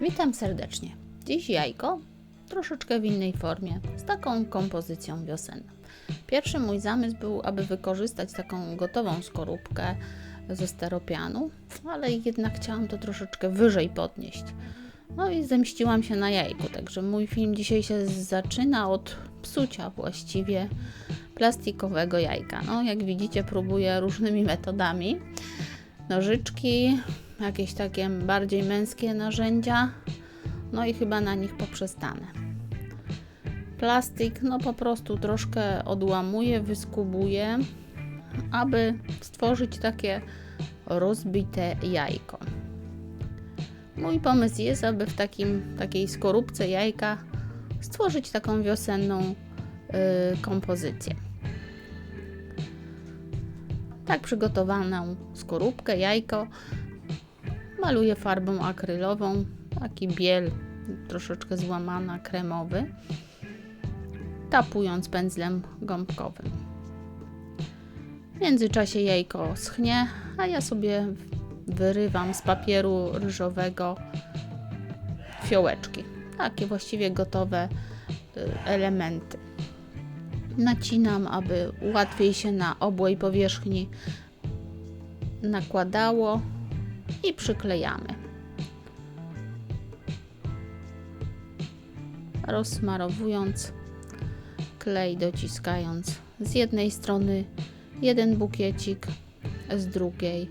Witam serdecznie. Dziś jajko, troszeczkę w innej formie, z taką kompozycją wiosenną. Pierwszy mój zamysł był, aby wykorzystać taką gotową skorupkę ze steropianu, ale jednak chciałam to troszeczkę wyżej podnieść. No i zemściłam się na jajku, także mój film dzisiaj się zaczyna od psucia właściwie plastikowego jajka. No, jak widzicie, próbuję różnymi metodami. Nożyczki, jakieś takie bardziej męskie narzędzia, no i chyba na nich poprzestanę. Plastik, no po prostu troszkę odłamuję, wyskubuję, aby stworzyć takie rozbite jajko. Mój pomysł jest, aby w takim, takiej skorupce jajka stworzyć taką wiosenną yy, kompozycję. Tak przygotowaną skorupkę, jajko maluję farbą akrylową, taki biel troszeczkę złamana, kremowy, tapując pędzlem gąbkowym. W międzyczasie jajko schnie, a ja sobie wyrywam z papieru ryżowego fiołeczki. Takie właściwie gotowe y, elementy. Nacinam, aby łatwiej się na obłej powierzchni nakładało i przyklejamy. Rozsmarowując klej, dociskając z jednej strony jeden bukiecik, z drugiej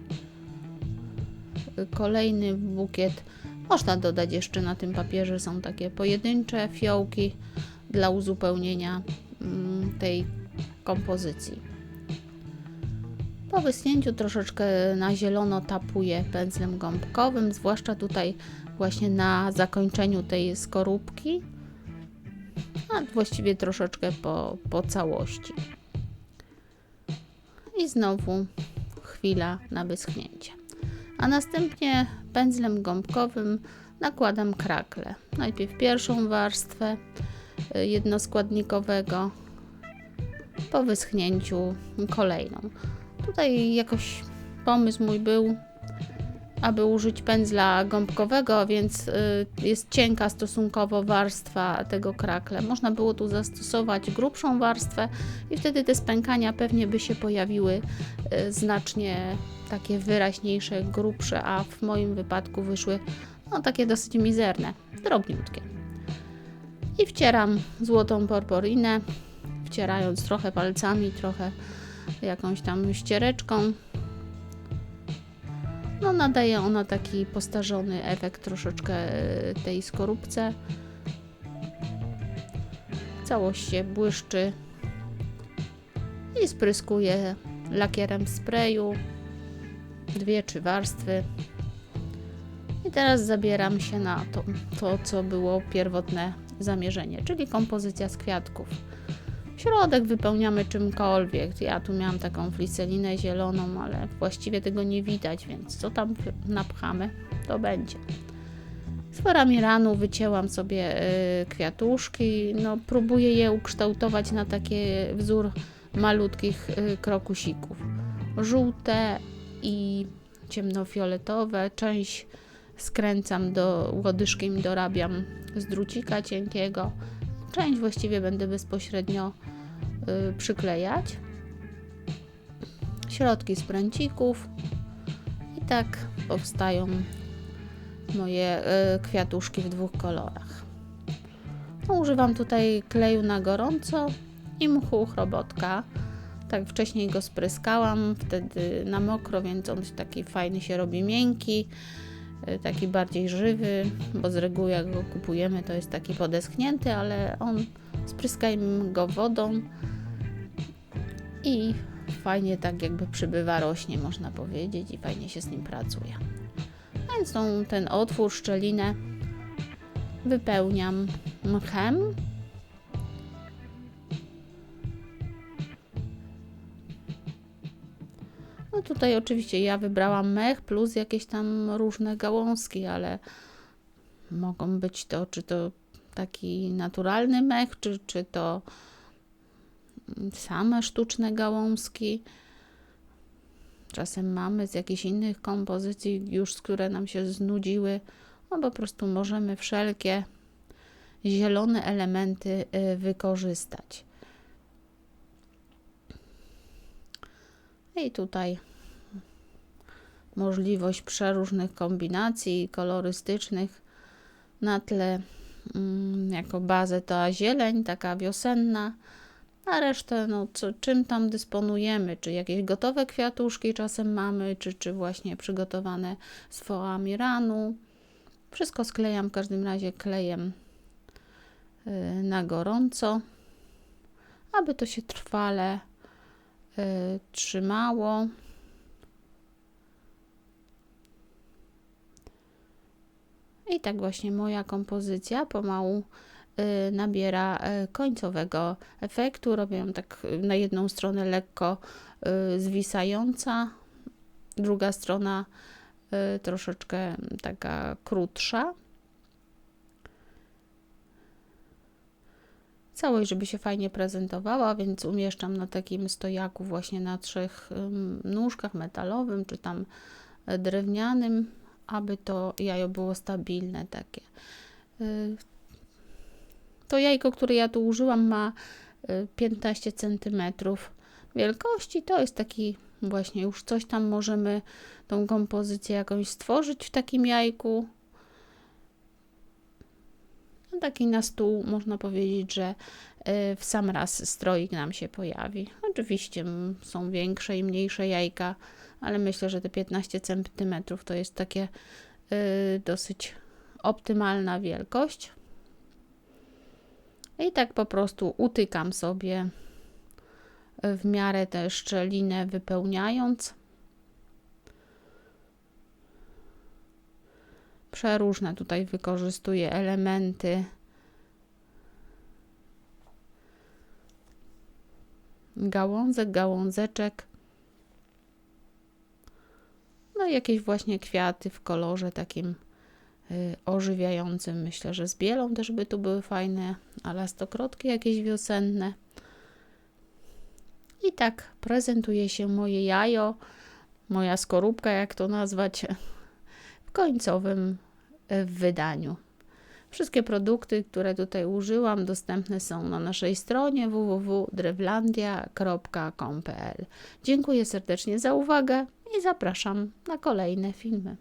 kolejny bukiet. Można dodać jeszcze na tym papierze są takie pojedyncze fiołki dla uzupełnienia tej kompozycji. Po wyschnięciu troszeczkę na zielono tapuję pędzlem gąbkowym, zwłaszcza tutaj właśnie na zakończeniu tej skorupki, a właściwie troszeczkę po, po całości. I znowu chwila na wyschnięcie. A następnie pędzlem gąbkowym nakładam krakle. Najpierw pierwszą warstwę jednoskładnikowego, po wyschnięciu kolejną. Tutaj jakoś pomysł mój był, aby użyć pędzla gąbkowego, więc y, jest cienka stosunkowo warstwa tego krakle. Można było tu zastosować grubszą warstwę i wtedy te spękania pewnie by się pojawiły y, znacznie takie wyraźniejsze, grubsze, a w moim wypadku wyszły no takie dosyć mizerne, drobniutkie. I wcieram złotą porporinę, wcierając trochę palcami, trochę jakąś tam ściereczką. No, nadaje ona taki postarzony efekt troszeczkę e, tej skorupce. Całość się błyszczy i spryskuję lakierem sprayu. Dwie, trzy warstwy. I teraz zabieram się na to, to co było pierwotne zamierzenie, czyli kompozycja z kwiatków. Środek wypełniamy czymkolwiek. Ja tu miałam taką fliselinę zieloną, ale właściwie tego nie widać, więc co tam napchamy, to będzie. Z ranu wycięłam sobie y, kwiatuszki. No, próbuję je ukształtować na takie wzór malutkich y, krokusików. Żółte i ciemnofioletowe. Część skręcam do łodyżkiem, dorabiam z drucika cienkiego. Część właściwie będę bezpośrednio y, przyklejać. Środki z pręcików i tak powstają moje y, kwiatuszki w dwóch kolorach. No, używam tutaj kleju na gorąco i mchu chrobotka. Tak wcześniej go spryskałam, wtedy na mokro, więc on taki fajny się robi miękki. Y, taki bardziej żywy, bo z reguły jak go kupujemy to jest taki podeschnięty, ale on spryskajmy go wodą i fajnie tak jakby przybywa, rośnie można powiedzieć i fajnie się z nim pracuje. Więc tą, ten otwór, szczelinę wypełniam mchem tutaj oczywiście ja wybrałam mech plus jakieś tam różne gałązki, ale mogą być to, czy to taki naturalny mech, czy, czy to same sztuczne gałązki. Czasem mamy z jakichś innych kompozycji, już które nam się znudziły. No po prostu możemy wszelkie zielone elementy y, wykorzystać. I tutaj możliwość przeróżnych kombinacji kolorystycznych na tle mm, jako bazę to zieleń, taka wiosenna, a resztę, no co, czym tam dysponujemy, czy jakieś gotowe kwiatuszki czasem mamy, czy, czy właśnie przygotowane z foami ranu. Wszystko sklejam w każdym razie klejem y, na gorąco, aby to się trwale y, trzymało. I tak właśnie moja kompozycja pomału y, nabiera y, końcowego efektu. Robię ją tak y, na jedną stronę lekko zwisająca, druga strona troszeczkę taka krótsza. Całość, żeby się fajnie prezentowała, więc umieszczam na takim stojaku właśnie na trzech nóżkach metalowym czy tam drewnianym, aby to jajo było stabilne takie. Y, To jajko, które ja tu użyłam ma y, 15 cm wielkości. To jest taki właśnie już coś tam możemy tą kompozycję jakąś stworzyć w takim jajku. No, taki na stół można powiedzieć, że y, w sam raz stroik nam się pojawi. Oczywiście są większe i mniejsze jajka, ale myślę, że te 15 cm to jest takie y, dosyć optymalna wielkość. I tak po prostu utykam sobie w miarę tę szczelinę wypełniając. Przeróżne tutaj wykorzystuję elementy. Gałązek, gałązeczek. Jakieś właśnie kwiaty w kolorze takim y, ożywiającym. Myślę, że z bielą też by tu były fajne, ale stokrotki jakieś wiosenne. I tak prezentuje się moje jajo, moja skorupka, jak to nazwać, w końcowym y, wydaniu. Wszystkie produkty, które tutaj użyłam, dostępne są na naszej stronie www.drewlandia.com.pl. Dziękuję serdecznie za uwagę i zapraszam na kolejne filmy.